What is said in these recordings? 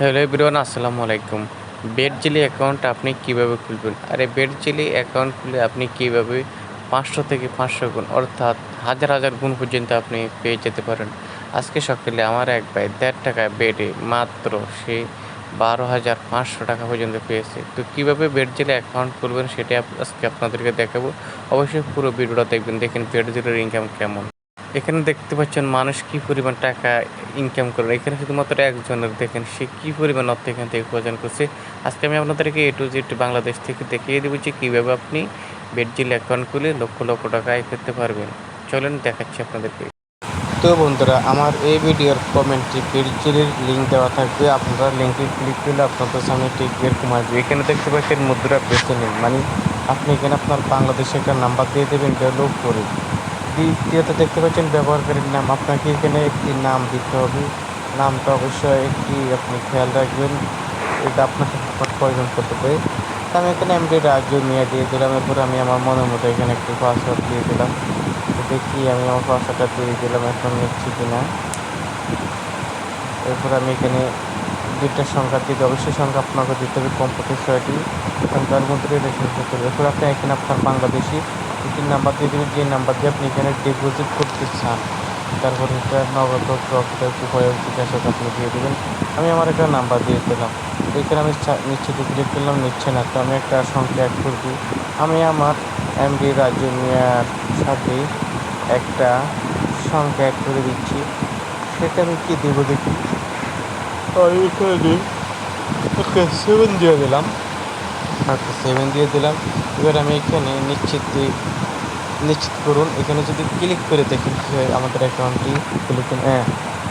Hello everyone, আসসালামু আলাইকুম। Bed jelly account আপনি কীভাবে খুলবেন? আরে বেড জেলি অ্যাকাউন্ট খুলে আপনি কীভাবে পাঁচশো থেকে পাঁচশো গুণ, অর্থাৎ হাজার হাজার গুণ পর্যন্ত আপনি পেয়ে যেতে পারেন। আজকে সকালে আমার এক ভাই দেড় টাকায় বেডে মাত্র সে বারো হাজার পাঁচশো টাকা পর্যন্ত পেয়েছে। তো কীভাবে বেড জেলি অ্যাকাউন্ট খুলবেন সেটা আজকে আপনাদেরকে দেখাবো। অবশ্যই পুরো ভিডিওটা দেখবেন, দেখেন বেড জেলের ইনকাম কেমন। এখানে দেখতে পাচ্ছেন মানুষ কি পরিমাণ টাকা ইনকাম করে। এখানে শুধুমাত্র একজনের দেখেন, সে কি পরিমাণ অর্থ এখান থেকে উপার্জন করছে। আজকে আমি আপনাদেরকে এ টু জেড বাংলাদেশ থেকে দেখিয়ে দেবো যে কীভাবে আপনি বেডজিল অ্যাকাউন্ট খুলে লক্ষ লক্ষ টাকা আয় করতে পারবেন। চলেন দেখাচ্ছি আপনাদেরকে। তো বন্ধুরা, আমার এই ভিডিওর কমেন্টে বেডজিলের লিঙ্ক দেওয়া থাকবে। আপনারা লিঙ্কে ক্লিক করলে আপনাদের সামনে ঠিক এরকম আসবে। এখানে দেখতে পাচ্ছেন মুদ্রা বেছে নিন মানে আপনি এখানে আপনার বাংলাদেশে একটা নাম্বার দিয়ে দেবেন ডেভেলপ করে। দ্বিতীয়ত দেখতে পাচ্ছেন ব্যবহারকারীর নাম। আপনাকে এখানে একটি নাম দিতে হবে। নামটা অবশ্যই একটি আপনি খেয়াল রাখবেন। এটা আপনাকে প্রয়োজন করতে পারে। আমি এখানে এমডি রাজ্য মিয়া দিয়ে দিলাম। এরপর আমি আমার মনের মতো এখানে একটি পাসওয়ার্ড দিয়ে দিলাম। দেখি আমি আমার পাসওয়ার্ডটা দিয়ে দিলাম। এখন নিচ্ছি কিনা এরপর আমি এখানে দুইটা সংখ্যা দিতে অবশ্যই সংখ্যা আপনাকে দিতে হবে কম্পিউটার ছয়টি। তার মধ্যে রেশন করতে হবে এরপর আপনি এখানে আপনার বাংলাদেশি একটি নাম্বার দিয়ে দেবেন যে নাম্বার দিয়ে আপনি এখানে ডিপোজিট করতে চান। তারপর এটা নগদ প্রকৃত উপায় বিকাশক আপনি দিয়ে দেবেন, আমি আমার একটা নাম্বার দিয়ে দিলাম। এখানে আমি নিশ্চিত ক্লিক করলাম, নিচ্ছে না। তো আমি একটা সংখ্যা অ্যাড করব আমি আমার এমডি রাজু মিয়ার সাথে একটা সংখ্যা অ্যাড করে দিচ্ছি। সেটা আমি কী দেবো দেখি? আমি এখানে ওকে সেভেন দিয়ে দিলাম। আচ্ছা সেভেন দিয়ে দিলাম। এবার আমি এখানে নিশ্চিত নিশ্চিত করুন, এখানে যদি ক্লিক করে দেখেন কী হয় আমাদের অ্যাকাউন্টটি ক্লিক হ্যাঁ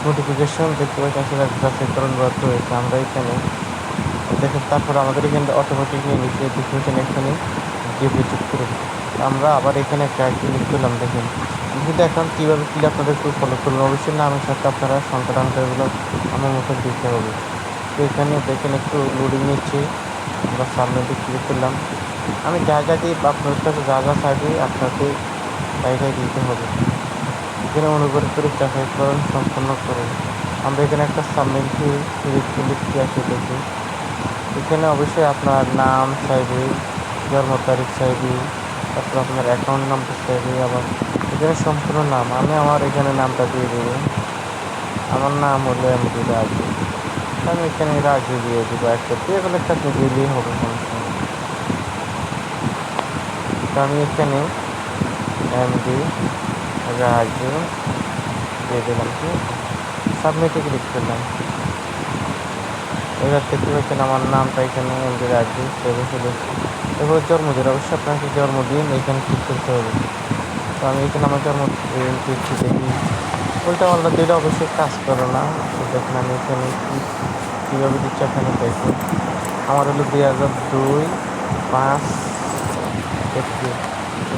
নোটিফিকেশন দেখতে পাচ্ছি, আসলে গ্রাফিকরণ ব্যর্থ হয়েছে। আমরা এখানে দেখেন তারপর আমাদের এখানে অটোমেটিক নিয়ে নিচে নোটিফিকেশন এখানে ডিপোজিট করুন আমরা আবার এখানে একটা ক্লিক করলাম দেখেন। কিন্তু এখন কীভাবে খুলে আপনাদের একটু ফলো করুন, অবশ্যই নামের সাথে আপনারা সংখ্যা টাঙ্কাগুলো আমার মতো দিতে হবে। তো এখানে দেখেন একটু লোডিং নিচ্ছে। আমরা সামনে দিকে ক্লিক করলাম। আমি যা যা দিই আপনার কাছে যা যা চাইবে আপনাকে তাই দিতে হবে। এখানে অনুগ্রহ করে যাচাইকরণ সম্পন্ন করুন। আমরা এখানে একটা সাবমিট দিয়ে ক্লিক ক্লিক দিয়ে আসে দেখি এখানে অবশ্যই আপনার নাম চাইবে জন্ম তারিখ চাইবে তারপর আপনার অ্যাকাউন্ট নাম্বার চাইবে আবার এখানে সম্পূর্ণ নাম। আমি আমার এখানে নামটা দিয়ে দেবো। আমার নাম হলে এমডি রাজু। আমি এখানে রাজু দিয়ে দেবো একটা দিয়ে বলে একটা আপনি দিলেই হবে তো আমি এখানে এমডি রাজু, দিয়ে দিলাম কি? সাবমিটে ক্লিক করলাম। এবার দেখতে পাচ্ছেন আমার নামটা এখানে এমডি রাজু সেভে এসেছে। এবার জন্মদিন, অবশ্যই আপনাকে জন্মদিন এখানে ঠিক করতে হবে। তো আমি এখানে আমার জন্মদিন দিচ্ছি দেখি। উল্টা পাল্টা দিলে অবশ্যই কাজ করে না। তো দেখেন আমি এখানে কীভাবে দিচ্ছি এখানে দেখুন। আমার হলো দুই হাজার দুই পাঁচ এপ্রিল।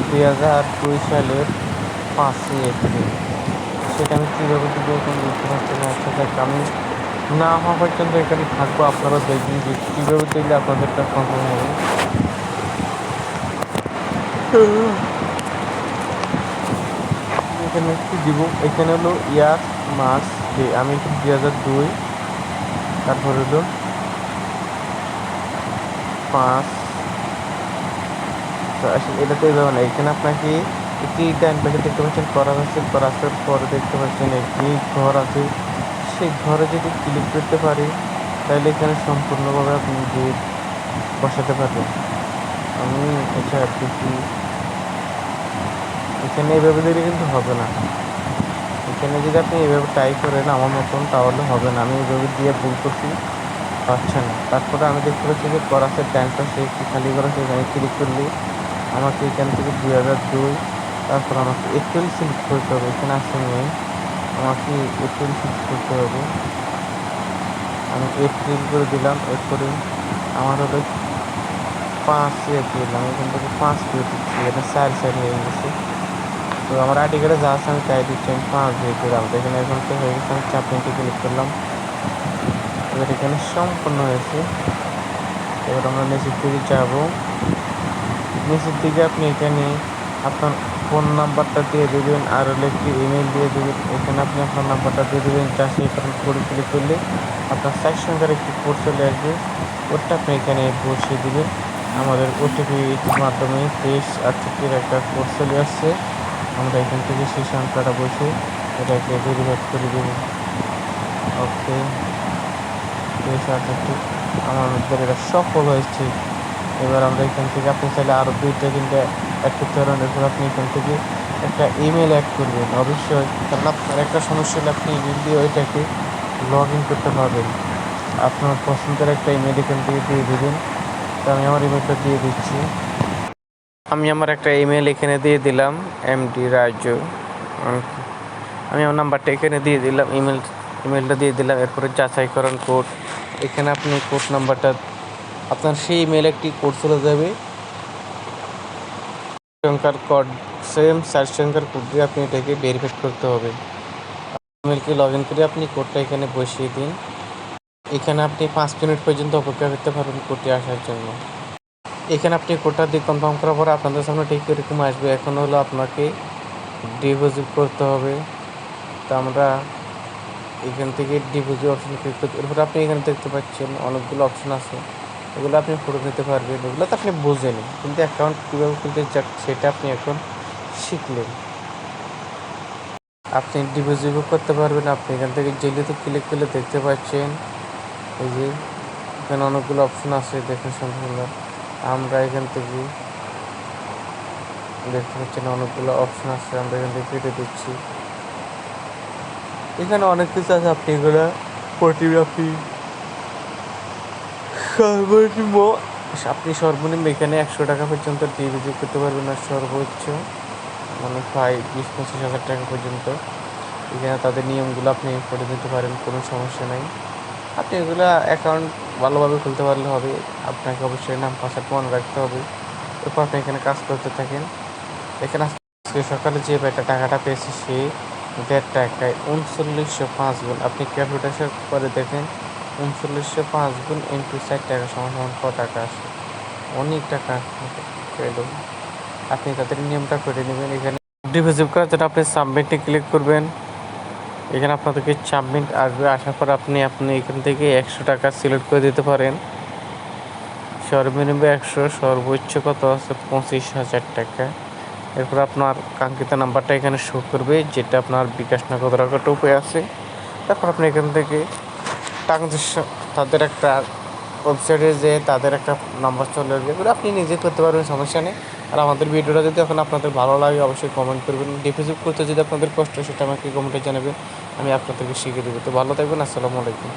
দুই হাজার দুই সালের পাঁচই এপ্রিল। সেটা আমি কীভাবে দিব এখন বুঝতে পারছি না আচ্ছা দেখ, আমি না হওয়া পর্যন্ত এখানে থাকব আপনারা দেখবেন যে কীভাবে দিলে আপনাদেরটা কনফার্ম হবে। এখানে একটু দিব। এখানে হলো ইয়ার মাস ডে। আমি দুই হাজার দুই তারপর হলো পাঁচ। আসলে এটা তো এইভাবে না, এখানে আপনাকে একটি ডাইন পাশে দেখতে পাচ্ছেন করার আছে করার পরে দেখতে পাচ্ছেন একটি ঘর আছে। সেই ঘরে যদি ক্লিক করতে পারি, তাহলে এখানে সম্পূর্ণভাবে আপনি ডেট বসাতে পারবেন। আমি এটা দেখি এখানে এইভাবে দিলে কিন্তু হবে না। এখানে যদি আপনি এইভাবে ট্রাই করেন আমার মতন, তাহলে হবে না। আমি এভাবে দিয়ে ভুল করছি পাচ্ছে না। তারপরে আমি দেখতে পাচ্ছি যে করাসের ডান সে খালি করা সেখানে ক্লিক করলে আমাকে এখান থেকে দুই হাজার দুই, তারপর আমাকে এপ্রিল সিলেক্ট করতে হবে। এখানে আসে নেই আমাকে এপ্রিল সিলেক্ট করতে হবে। আমি এপ্রিল করে দিলাম, এরপরে আমার হলো পাঁচ এপ্রিল আমি এখান থেকে পাঁচ করে দিচ্ছি, এটা চার সাইড হয়ে গেছে। তো আমার আইডি কার্ডে যা আছে আমি তাই দিচ্ছি, আমি পাঁচ দিয়ে দিলাম এখানে এখন তো হয়ে গেছে, আমি চার মিনিটে ক্লিক করলাম। এবার এখানে সম্পূর্ণ হয়েছে। এবার আমরা নিচের দিকে যাব। নিচের দিকে আপনি এখানে আপনার ফোন নাম্বারটা দিয়ে দেবেন আর হলো একটি ইমেল দিয়ে দেবেন। এখানে আপনি আপনার নাম্বারটা দিয়ে দেবেন যাচাইকরণ করে ক্লিক করলে আপনার চার সংখ্যার একটি কোড চলে আসবে। কোডটা আপনি এখানে বসিয়ে দেবেন। আমাদের ওটিপির মাধ্যমে তেইশ আটষট্টির একটা কোড চলে আসছে। আমরা এখান থেকে সেই সংখ্যাটা বসে এটাকে ভেরিফাই করে দেব। ওকে। তেইশ আটষট্টি আমাদের এটা সফল হয়েছে। এবার আমরা এখান থেকে, আপনি চাইলে আরও দুইটা তিনটা অ্যাড করতে পারেন এরপর আপনি এখান থেকে একটা ইমেল অ্যাড করবেন। অবশ্যই কারণ আপনার একটা সমস্যা হলে আপনি ইমেল দিয়ে ওইটাকে লগ ইন করতে পারবেন। আপনার পছন্দের একটা ইমেল এখান থেকে দিয়ে দেবেন। তো আমি আমার ইমেলটা দিয়ে দিচ্ছি। আমি আমার একটা ইমেল এখানে দিয়ে দিলাম এমডি রাজ্য আমি আমার নাম্বারটা এখানে দিয়ে দিলাম ইমেল ইমেলটা দিয়ে দিলাম, এরপরে যাচাইকরণ কোড এখানে আপনি কোড নাম্বারটা আপনার সেই ইমেল একটি কোড চলে যাবে। সংখ্যার কোড সেম চার সংখ্যার কোড দিয়ে আপনি এটাকে ভেরিফাই করতে হবে। ইমেলকে লগ ইন করে আপনি কোডটা এখানে বসিয়ে দিন। এখানে আপনি পাঁচ মিনিট পর্যন্ত অপেক্ষা করতে পারবেন কোডটি আসার জন্য। এখানে আপনি কোডটা দিয়ে কনফার্ম করার পরে আপনাদের সামনে ঠিক এরকম আসবে। এখন হলো আপনাকে ডিপোজিট করতে হবে। তো আমরা এখান থেকে ডিপোজিট অপশন ক্লিক করতে এরপর আপনি এখানে দেখতে পাচ্ছেন অনেকগুলো অপশন আছে। এগুলো আপনি ফটো নিতে পারবেন। এগুলো তো আপনি বোঝেন। কিন্তু অ্যাকাউন্ট কীভাবে খুলতে যাক সেটা আপনি এখন শিখলেন। আপনি ডিপোজিটও করতে পারবেন। আপনি এখান থেকে যেহেতু ক্লিক করলে দেখতে পাচ্ছেন। এই যে এখানে অনেকগুলো অপশন আছে। দেখুন সুন্দর আমরা এখান থেকে দেখতে পাচ্ছেন অনেকগুলো অপশন আছে, আমরা এখান থেকে কেটে দিচ্ছি। এখানে অনেক কিছু আছে, আপনি এগুলো ফটোগ্রাফি সর্বনিম্ন আপনি সর্বনিম্ন এখানে একশো টাকা পর্যন্ত ডিপোজিট করতে পারবেন আর সর্বোচ্চ মানে প্রায় বিশ, পঁচিশ হাজার টাকা পর্যন্ত। এখানে তাদের নিয়মগুলো আপনি করে দিতে পারেন, কোনো সমস্যা নাই। আপনি এগুলো অ্যাকাউন্ট ভালোভাবে খুলতে পারলে হবে। আপনাকে অবশ্যই নাম পাসওয়ার্ড মনে রাখতে হবে। এরপর আপনি এখানে কাজ করতে থাকেন। এখানে আজকে সকালে যে একটা টাকাটা পেয়েছে, সে দেড় টাকায় উনচল্লিশশো পাঁচ গুণ। আপনি ক্যালকুলেশন করে দেখেন, উনচল্লিশশো পাঁচ গুণ ইন্টু চার টাকা সমান ক টাকা আসে। অনেক টাকা আপনি তাদের নিয়মটা করে নেবেন। এখানে ডিপোজিট করার জন্য আপনি সাবমিটে ক্লিক করবেন। এখানে আপনাদেরকে সাবমিট আসবে। আসার পর আপনি আপনি এখান থেকে একশো টাকা সিলেক্ট করে দিতে পারেন। সর্বনিম্ন একশো, সর্বোচ্চ কত আছে? পঁচিশ হাজার টাকা। এরপর আপনার কাঙ্ক্ষিত নাম্বারটা এখানে শো করবে, যেটা আপনার বিকাশ নগদ রাখার উপায় আছে। তারপর আপনি এখান থেকে টাকা তাদের একটা ওয়েবসাইটে যে তাদের একটা নাম্বার চলে আসবে। এগুলো আপনি নিজে করতে পারবেন, সমস্যা নেই। আর আমাদের ভিডিওটা যদি এখন আপনাদের ভালো লাগে, অবশ্যই কমেন্ট করবেন। ডিপোজিট করতে যদি আপনাদের কষ্ট সেটা আমাকে কমেন্টে জানাবেন। আমি আপনাদেরকে শিখিয়ে দেবো। তো ভালো থাকবেন আসসালামু আলাইকুম।